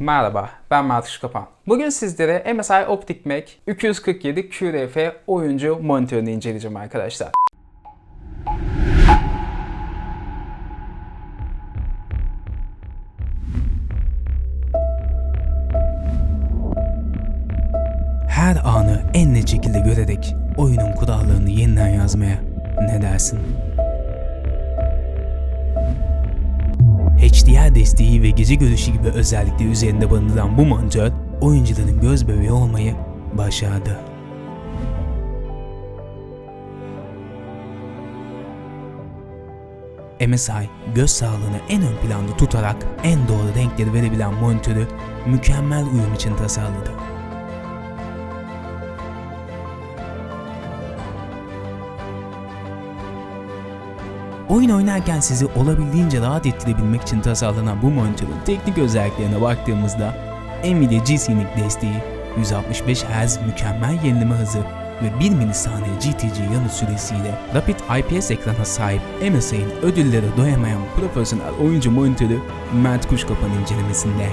Merhaba, ben Mert Kapan. Bugün sizlere MSI Optic Mac 247 QRF oyuncu monitörünü inceleyeceğim arkadaşlar. her anı en net şekilde görerek oyunun kurallarını yeniden yazmaya ne dersin? HDR desteği ve gece görüşü gibi özellikleri üzerinde barındıran bu monitör, oyuncuların göz bebeği olmayı başardı. MSI göz sağlığını en ön planda tutarak en doğru renkleri verebilen monitörü mükemmel uyum için tasarladı. Oyun oynarken sizi olabildiğince rahat ettirebilmek için tasarlanan bu monitörün teknik özelliklerine baktığımızda Nvidia G-Sync desteği, 165 Hz mükemmel yenileme hızı ve 1 milisaniye GTG yanıt süresiyle Rapid IPS ekrana sahip MSI'nin ödüllere doyamayan profesyonel oyuncu monitörü Mert Kuşkapan incelemesinde.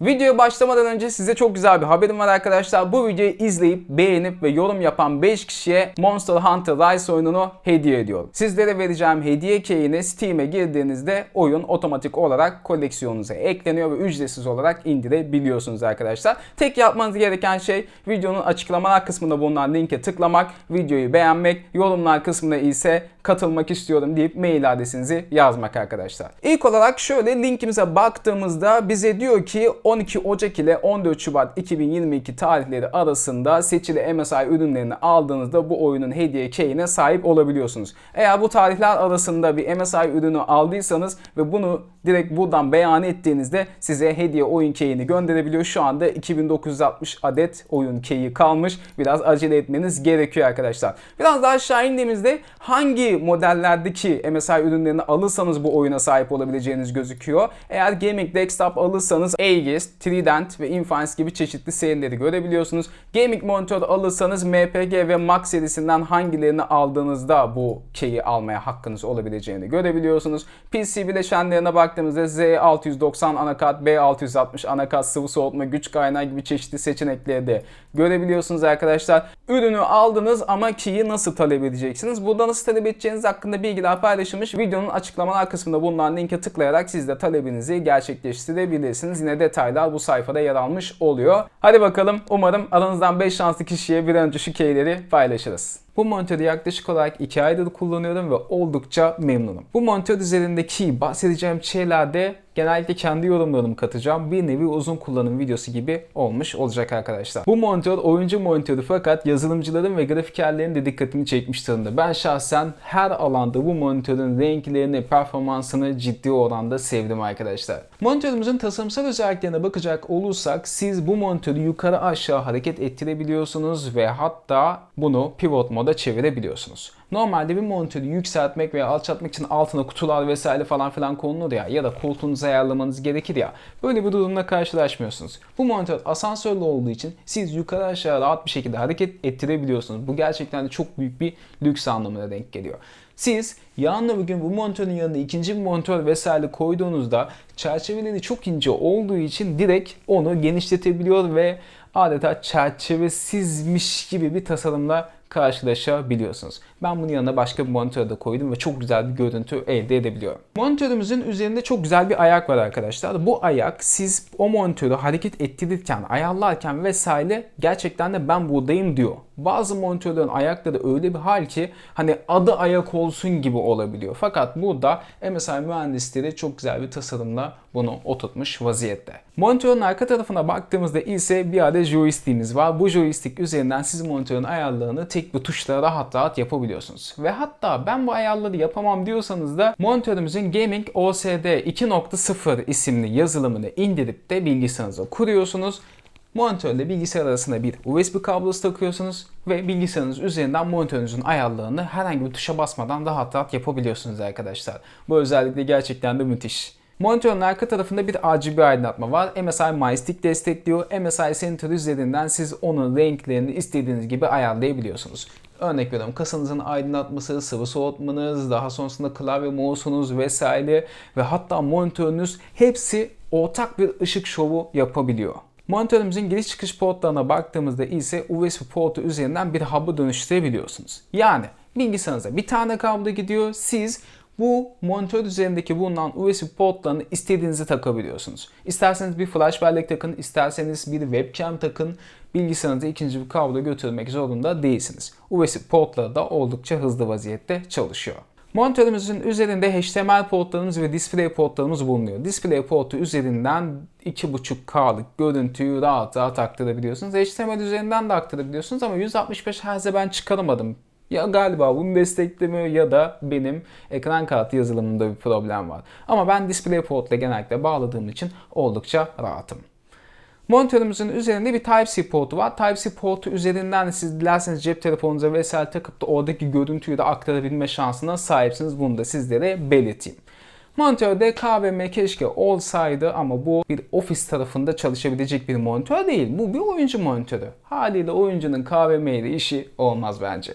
Videoya başlamadan önce size çok güzel bir haberim var arkadaşlar. Bu videoyu izleyip beğenip ve yorum yapan 5 kişiye Monster Hunter Rise oyununu hediye ediyorum. Sizlere vereceğim hediye keyini Steam'e girdiğinizde oyun otomatik olarak koleksiyonunuza ekleniyor ve ücretsiz olarak indirebiliyorsunuz arkadaşlar. Tek yapmanız gereken şey videonun açıklamalar kısmında bulunan linke tıklamak, videoyu beğenmek, yorumlar kısmında ise katılmak istiyorum deyip mail adresinizi yazmak arkadaşlar. İlk olarak şöyle linkimize baktığımızda bize diyor ki 12 Ocak ile 14 Şubat 2022 tarihleri arasında seçili MSI ürünlerini aldığınızda bu oyunun hediye keyine sahip olabiliyorsunuz. Eğer bu tarihler arasında bir MSI ürünü aldıysanız ve bunu direkt buradan beyan ettiğinizde size hediye oyun keyini gönderebiliyor. Şu anda 2960 adet oyun keyi kalmış. Biraz acele etmeniz gerekiyor arkadaşlar. Biraz daha aşağı indiğimizde hangi modellerdeki MSI ürünlerini alırsanız bu oyuna sahip olabileceğiniz gözüküyor. Eğer Gaming Desktop alırsanız Aegis, Trident ve Infinix gibi çeşitli serileri görebiliyorsunuz. Gaming monitör alırsanız MPG ve Max serisinden hangilerini aldığınızda bu keyi almaya hakkınız olabileceğini görebiliyorsunuz. PC bileşenlerine baktığımızda Z690 anakart, B660 anakart, sıvı soğutma, güç kaynağı gibi çeşitli seçenekleri de görebiliyorsunuz arkadaşlar. Ürünü aldınız ama keyi nasıl talep edeceksiniz? Burada nasıl talep edeceğiniz hakkında bilgiler paylaşılmış. Videonun açıklamalar kısmında bulunan linke tıklayarak siz de talebinizi gerçekleştirebilirsiniz. Yine detaylar bu sayfada yer almış oluyor. Hadi bakalım umarım aranızdan 5 şanslı kişiye bir önce şu keyleri paylaşırız. Bu monitörü yaklaşık olarak 2 aydır kullanıyorum ve oldukça memnunum. Bu monitör üzerindeki bahsedeceğim şeylerde genellikle kendi yorumlarımı katacağım. Bir nevi uzun kullanım videosu gibi olmuş olacak arkadaşlar. Bu monitör oyuncu monitörü fakat yazılımcıların ve grafikerlerin de dikkatini çekmiş durumda. Ben şahsen her alanda bu monitörün renklerini, performansını ciddi oranda sevdim arkadaşlar. Monitörümüzün tasarımsal özelliklerine bakacak olursak siz bu monitörü yukarı aşağı hareket ettirebiliyorsunuz ve hatta bunu pivot moda çevirebiliyorsunuz. Normalde bir monitörü yükseltmek veya alçaltmak için altına kutular vesaire falan filan konulur ya ya da koltuğunuzu ayarlamanız gerekir ya. Böyle bir durumla karşılaşmıyorsunuz. Bu monitör asansörlü olduğu için siz yukarı aşağı rahat bir şekilde hareket ettirebiliyorsunuz. Bu gerçekten de çok büyük bir lüks anlamına denk geliyor. Siz yarın öbür gün bu monitörün yanına ikinci bir monitör vesaire koyduğunuzda çerçeveleri çok ince olduğu için direkt onu genişletebiliyor ve adeta çerçevesizmiş gibi bir tasarımla karşılaşabiliyorsunuz. Ben bunun yanına başka bir monitör de koydum ve çok güzel bir görüntü elde edebiliyorum. Monitörümüzün üzerinde çok güzel bir ayak var arkadaşlar. Bu ayak siz o monitörü hareket ettirirken, ayarlarken vesaire gerçekten de ben buradayım diyor. Bazı monitörlerin ayakları öyle bir hal ki hani adı ayak olsun gibi olabiliyor. Fakat burada MSI mühendisleri çok güzel bir tasarımla bunu oturtmuş vaziyette. Monitörün arka tarafına baktığımızda ise bir adet joystick'imiz var. Bu joystick üzerinden siz monitörün ayarlarını tek bir tuşla rahat rahat yapabiliyorsunuz. Ve hatta ben bu ayarları yapamam diyorsanız da monitörümüzün Gaming OSD 2.0 isimli yazılımını indirip de bilgisayarınıza kuruyorsunuz. Monitörle bilgisayar arasında bir USB kablosu takıyorsunuz ve bilgisayarınız üzerinden monitörünüzün ayarlarını herhangi bir tuşa basmadan rahat rahat yapabiliyorsunuz arkadaşlar. Bu özellikle gerçekten de müthiş. Monitörün arka tarafında bir RGB aydınlatma var. MSI MyStick destekliyor. MSI Center üzerinden siz onun renklerini istediğiniz gibi ayarlayabiliyorsunuz. Örnek veriyorum kasanızın aydınlatması, sıvı soğutmanız, daha sonrasında klavye mouse'unuz vesaire ve hatta monitörünüz hepsi ortak bir ışık şovu yapabiliyor. Monitörümüzün giriş çıkış portlarına baktığımızda ise USB portu üzerinden bir hub'ı dönüştürebiliyorsunuz. Yani bilgisayarınıza bir tane kablo gidiyor. Siz bu monitör üzerindeki bulunan USB portlarını istediğinizi takabiliyorsunuz. İsterseniz bir flash bellek takın, isterseniz bir webcam takın. Bilgisayarınıza ikinci bir kablo götürmek zorunda değilsiniz. USB portları da oldukça hızlı vaziyette çalışıyor. Monitörümüzün üzerinde HDMI portlarımız ve display portlarımız bulunuyor. Display portu üzerinden 2.5K'lık görüntüyü rahat rahat aktarabiliyorsunuz. HDMI üzerinden de aktarabiliyorsunuz ama 165 Hz'e ben çıkaramadım. Ya galiba bunu desteklemiyor ya da benim ekran kartı yazılımında bir problem var. Ama ben display portla genellikle bağladığım için oldukça rahatım. Monitörümüzün üzerinde bir Type-C portu var. Type-C portu üzerinden de siz dilerseniz cep telefonunuza vesaire takıp da oradaki görüntüyü de aktarabilme şansına sahipsiniz. Bunu da sizlere belirteyim. Monitörde KVM keşke olsaydı ama bu bir ofis tarafında çalışabilecek bir monitör değil. Bu bir oyuncu monitörü. Haliyle oyuncunun KVM ile işi olmaz bence.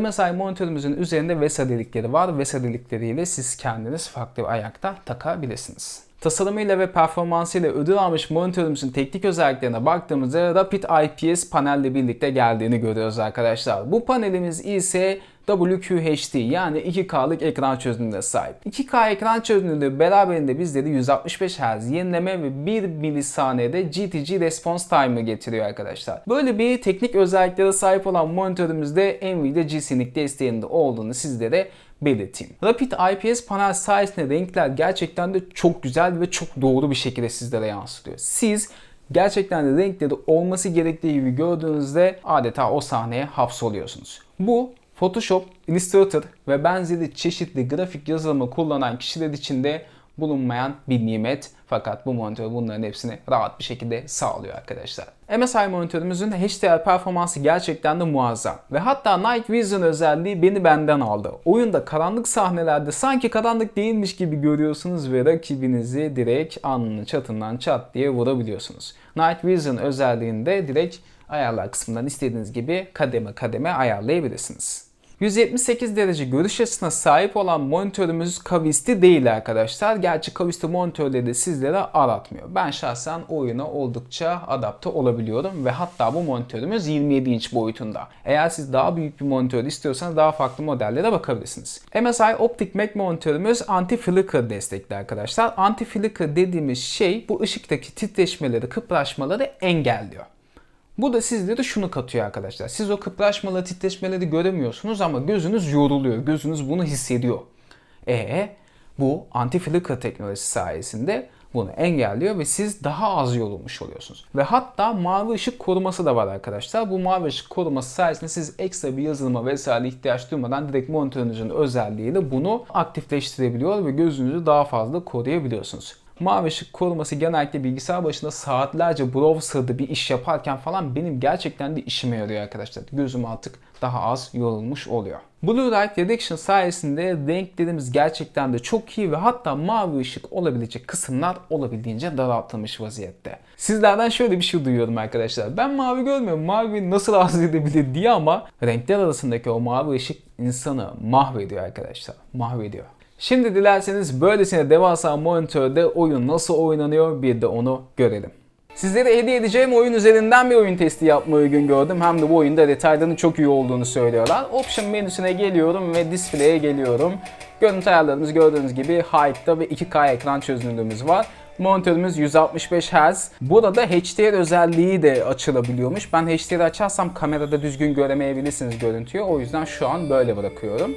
MSI monitörümüzün üzerinde VESA delikleri var. VESA delikleriyle siz kendiniz farklı bir ayakta takabilirsiniz. Tasarımıyla ve performansıyla ödül almış monitörümüzün teknik özelliklerine baktığımızda Rapid IPS panelle birlikte geldiğini görüyoruz arkadaşlar. Bu panelimiz ise WQHD yani 2K'lık ekran çözünürlüğüne sahip. 2K ekran çözünürlüğü beraberinde bizleri 165 Hz yenileme ve 1 milisaniyede GTG response time'ı getiriyor arkadaşlar. Böyle bir teknik özelliklere sahip olan monitörümüzde Nvidia G-Sync desteğinde olduğunu sizlere belirteyim. Rapid IPS panel sayesinde renkler gerçekten de çok güzel ve çok doğru bir şekilde sizlere yansıtıyor. Siz gerçekten de renkleri olması gerektiği gibi gördüğünüzde adeta o sahneye hapsoluyorsunuz. Bu Photoshop, Illustrator ve benzeri çeşitli grafik yazılımı kullanan kişiler için de bulunmayan bir nimet. Fakat bu monitör bunların hepsini rahat bir şekilde sağlıyor arkadaşlar. MSI monitörümüzün HDR performansı gerçekten de muazzam. Ve hatta Night Vision özelliği beni benden aldı. Oyunda karanlık sahnelerde sanki karanlık değilmiş gibi görüyorsunuz ve rakibinizi direkt alnının çatından çat diye vurabiliyorsunuz. Night Vision özelliğinde direkt ayarlar kısmından istediğiniz gibi kademe kademe ayarlayabilirsiniz. 178 derece görüş açısına sahip olan monitörümüz kavisti değil arkadaşlar. Gerçi kavisti monitörleri de sizlere aratmıyor. Ben şahsen oyuna oldukça adapte olabiliyorum ve hatta bu monitörümüz 27 inç boyutunda. Eğer siz daha büyük bir monitör istiyorsanız daha farklı modellere bakabilirsiniz. MSI Optic Mac monitörümüz anti-flicker destekli arkadaşlar. Anti-flicker dediğimiz şey bu ışıktaki titreşmeleri, kıpraşmaları engelliyor. Bu da sizlere şunu katıyor arkadaşlar. Siz o kıpraşmalı titreşmeleri göremiyorsunuz ama gözünüz yoruluyor. Gözünüz bunu hissediyor. E bu anti-flicker teknolojisi sayesinde bunu engelliyor ve siz daha az yorulmuş oluyorsunuz. Ve hatta mavi ışık koruması da var arkadaşlar. Bu mavi ışık koruması sayesinde siz ekstra bir yazılıma vesaire ihtiyaç duymadan direkt monitörünüzün özelliğiyle bunu aktifleştirebiliyor ve gözünüzü daha fazla koruyabiliyorsunuz. Mavi ışık koruması genellikle bilgisayar başında saatlerce browser'da bir iş yaparken falan benim gerçekten de işime yarıyor arkadaşlar. Gözüm artık daha az yorulmuş oluyor. Blue Light Reduction sayesinde renklerimiz gerçekten de çok iyi ve hatta mavi ışık olabilecek kısımlar olabildiğince daraltılmış vaziyette. Sizlerden şöyle bir şey duyuyorum arkadaşlar. Ben mavi görmüyorum. Mavi nasıl rahatsız edebilir diye ama renkler arasındaki o mavi ışık insanı mahvediyor arkadaşlar. Mahvediyor. Şimdi dilerseniz böylesine devasa monitörde oyun nasıl oynanıyor bir de onu görelim. Sizlere hediye edeceğim oyun üzerinden bir oyun testi yapmayı uygun gördüm. Hem de bu oyunda detaylarının çok iyi olduğunu söylüyorlar. Option menüsüne geliyorum ve display'e geliyorum. Görüntü ayarlarımız gördüğünüz gibi High'da ve 2K ekran çözünürlüğümüz var. Monitörümüz 165 Hz. Burada HDR özelliği de açılabiliyormuş. Ben HDR açarsam kamerada düzgün göremeyebilirsiniz görüntüyü. O yüzden şu an böyle bırakıyorum.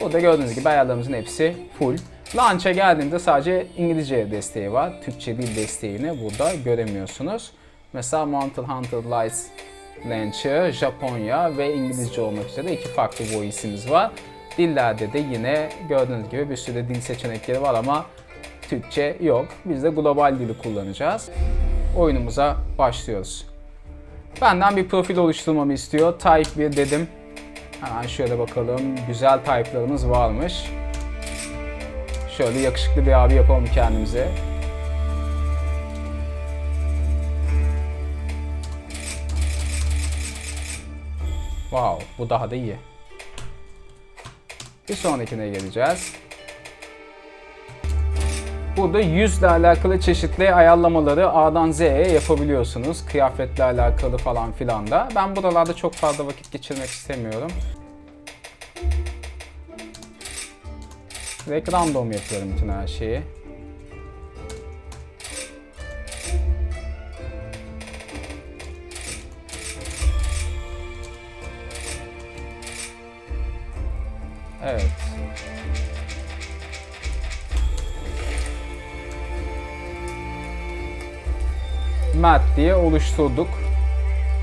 Burada gördüğünüz gibi ayarlarımızın hepsi full. Launch'a geldiğinde sadece İngilizce desteği var. Türkçe dil desteğini burada göremiyorsunuz. Mesela Mountain Hunter Lights Launcher, Japonya ve İngilizce olmak üzere iki farklı voice'imiz var. Dillerde de yine gördüğünüz gibi bir sürü dil seçenekleri var ama Türkçe yok. Biz de global dili kullanacağız. Oyunumuza başlıyoruz. Benden bir profil oluşturmamı istiyor. Type 1 dedim. Hemen şöyle bakalım. Güzel type'larımız varmış. Şöyle yakışıklı bir abi yapalım kendimize. Wow, bu daha da iyi. Bir sonrakine geleceğiz. Burada yüzle alakalı çeşitli ayarlamaları A'dan Z'ye yapabiliyorsunuz. Kıyafetle alakalı falan filan da. Ben buralarda çok fazla vakit geçirmek istemiyorum. Direkt random yapıyorum bütün her şeyi. Evet. Mat diye oluşturduk.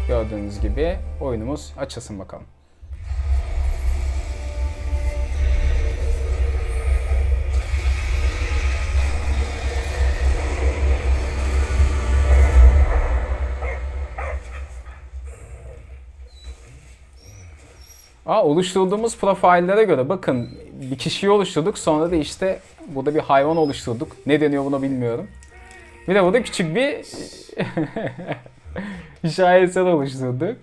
Gördüğünüz gibi oyunumuz açılsın bakalım. Aa, oluşturduğumuz profillere göre bakın bir kişiyi oluşturduk sonra da işte burada bir hayvan oluşturduk. Ne deniyor buna bilmiyorum. Bir de burada küçük bir şaheser oluşturduk.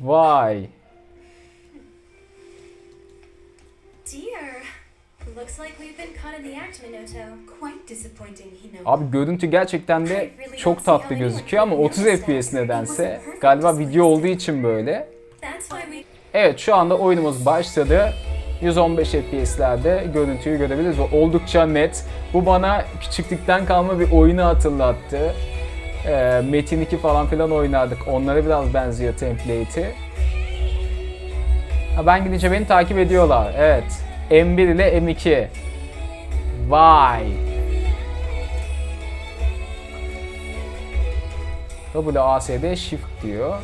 Vay. Abi görüntü gerçekten de çok tatlı gözüküyor ama 30 FPS nedense. Galiba video olduğu için böyle. Evet şu anda oyunumuz başladı. 115 FPS'lerde görüntüyü görebiliriz ve oldukça net. Bu bana küçüklükten kalma bir oyunu hatırlattı. Ee, Metin 2 falan filan oynardık. Onlara biraz benziyor template'i. Ha, ben gidince beni takip ediyorlar. Evet. M1 ile M2. Vay. WASD Shift diyor.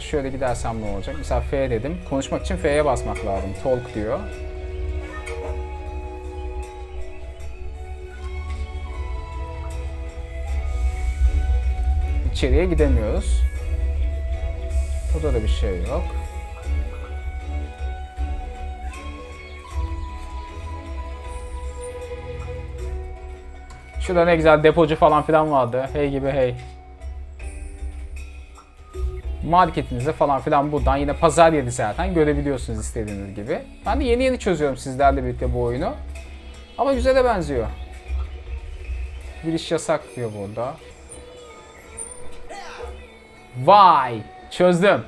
Şöyle gidersem ne olacak? Mesela F dedim. Konuşmak için F'ye basmak lazım. Talk diyor. İçeriye gidemiyoruz. Burada da bir şey yok. Şurada ne güzel depocu falan filan vardı. Hey gibi hey marketinize falan filan buradan yine pazar yeri zaten görebiliyorsunuz istediğiniz gibi. Ben de yeni yeni çözüyorum sizlerle birlikte bu oyunu. Ama güzele benziyor. Giriş yasak diyor burada. Vay! Çözdüm.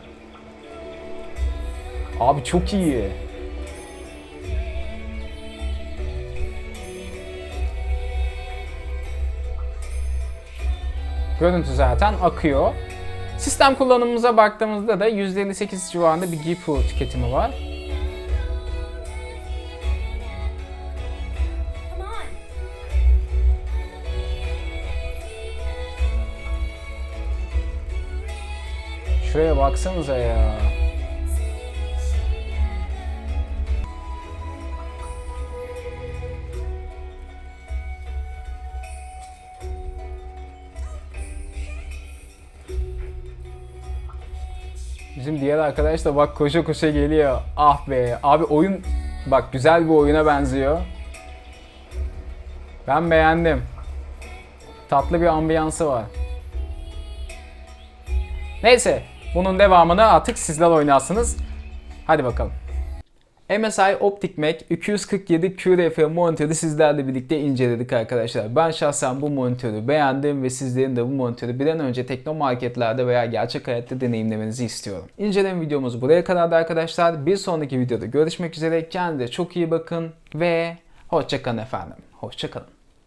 Abi çok iyi. Görüntü zaten akıyor. Sistem kullanımımıza baktığımızda da %58 civarında bir GPU tüketimi var. Şuraya baksanıza ya. Diğer arkadaş da bak koşa koşa geliyor. Ah be. Abi oyun bak güzel bir oyuna benziyor. Ben beğendim. Tatlı bir ambiyansı var. Neyse, bunun devamını artık sizler oynarsınız. Hadi bakalım. MSI Optic Mac 247 QRF monitörü sizlerle birlikte inceledik arkadaşlar. Ben şahsen bu monitörü beğendim ve sizlerin de bu monitörü bir an önce teknomarketlerde veya gerçek hayatta deneyimlemenizi istiyorum. İnceleme videomuz buraya kadardı arkadaşlar. Bir sonraki videoda görüşmek üzere. Kendinize çok iyi bakın ve hoşçakalın efendim. Hoşçakalın.